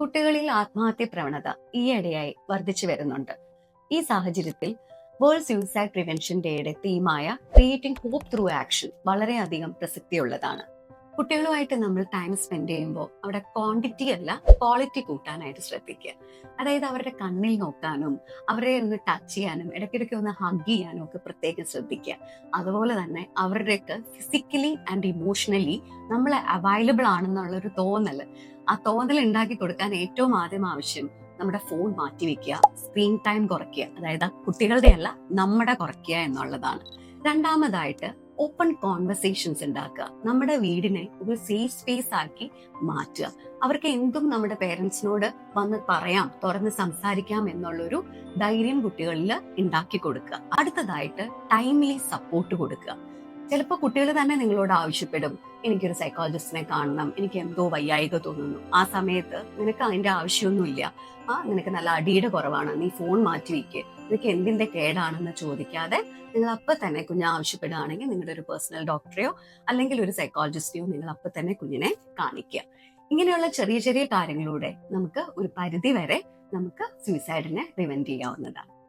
കുട്ടികളിൽ ആത്മഹത്യ പ്രവണത ഈയിടെയായി വർദ്ധിച്ചു വരുന്നുണ്ട്. ഈ സാഹചര്യത്തിൽ വേൾഡ് സൂയിസൈഡ് പ്രിവെൻഷൻ ഡേയുടെ തീമായ ക്രിയേറ്റിംഗ് ഹോപ്പ് ത്രൂ ആക്ഷൻ വളരെയധികം പ്രസക്തിയുള്ളതാണ്. കുട്ടികളുമായിട്ട് നമ്മൾ ടൈം സ്പെൻഡ് ചെയ്യുമ്പോൾ അവിടെ ക്വാണ്ടിറ്റി അല്ല ക്വാളിറ്റി കൂട്ടാനായിട്ട് ശ്രദ്ധിക്കുക. അതായത് അവരുടെ കണ്ണിൽ നോക്കാനും അവരെ ഒന്ന് ടച്ച് ചെയ്യാനും ഇടയ്ക്കിടയ്ക്ക് ഒന്ന് ഹഗ് ചെയ്യാനും ഒക്കെ പ്രത്യേകം ശ്രദ്ധിക്കുക. അതുപോലെ തന്നെ അവരുടെയൊക്കെ ഫിസിക്കലി ആൻഡ് ഇമോഷണലി നമ്മൾ അവൈലബിൾ ആണെന്നുള്ള ഒരു തോന്നൽ ആ തോന്നൽ ഉണ്ടാക്കി കൊടുക്കാൻ ഏറ്റവും ആദ്യം ആവശ്യം നമ്മുടെ ഫോൺ മാറ്റി വെക്കുക സ്ക്രീൻ ടൈം കുറയ്ക്കുക. അതായത് കുട്ടികളുടെ അല്ല നമ്മുടെ കുറയ്ക്കുക എന്നുള്ളതാണ്. രണ്ടാമതായിട്ട് ഓപ്പൺ കോൺവെർസേഷൻസ് ഉണ്ടാക്കുക. നമ്മുടെ വീടിനെ ഒരു സേഫ് സ്പേസ് ആക്കി മാറ്റുക. അവർക്ക് എന്തും നമ്മുടെ പേരൻസിനോട് വന്ന് പറയാം തുറന്ന് സംസാരിക്കാം എന്നുള്ളൊരു ധൈര്യം കുട്ടികളിൽ ഉണ്ടാക്കി കൊടുക്കുക. അടുത്തതായിട്ട് ടൈംലി സപ്പോർട്ട് കൊടുക്കുക. ചിലപ്പോൾ കുട്ടികൾ തന്നെ നിങ്ങളോട് ആവശ്യപ്പെടും. എനിക്കൊരു സൈക്കോളജിസ്റ്റിനെ കാണണം. എനിക്ക് എന്തോ വയ്യായിക തോന്നുന്നു. ആ സമയത്ത് നിനക്ക് അതിന്റെ ആവശ്യമൊന്നുമില്ല. ആ നിനക്ക് നല്ല അടിയുടെ കുറവാണ്. നീ ഫോൺ മാറ്റി വയ്ക്ക് നിനക്ക് എന്തിന്റെ കേടാണെന്ന് ചോദിക്കാതെ നിങ്ങൾ അപ്പൊ തന്നെ കുഞ്ഞ് ആവശ്യപ്പെടുകയാണെങ്കിൽ നിങ്ങളുടെ ഒരു പേഴ്സണൽ ഡോക്ടറെയോ അല്ലെങ്കിൽ ഒരു സൈക്കോളജിസ്റ്റെയോ നിങ്ങൾ അപ്പൊ തന്നെ കുഞ്ഞിനെ കാണിക്കുക. ഇങ്ങനെയുള്ള ചെറിയ ചെറിയ കാര്യങ്ങളിലൂടെ നമുക്ക് ഒരു പരിധി വരെ നമുക്ക് സൂയിസൈഡിനെ പ്രിവെന്റ് ചെയ്യാവുന്നതാണ്.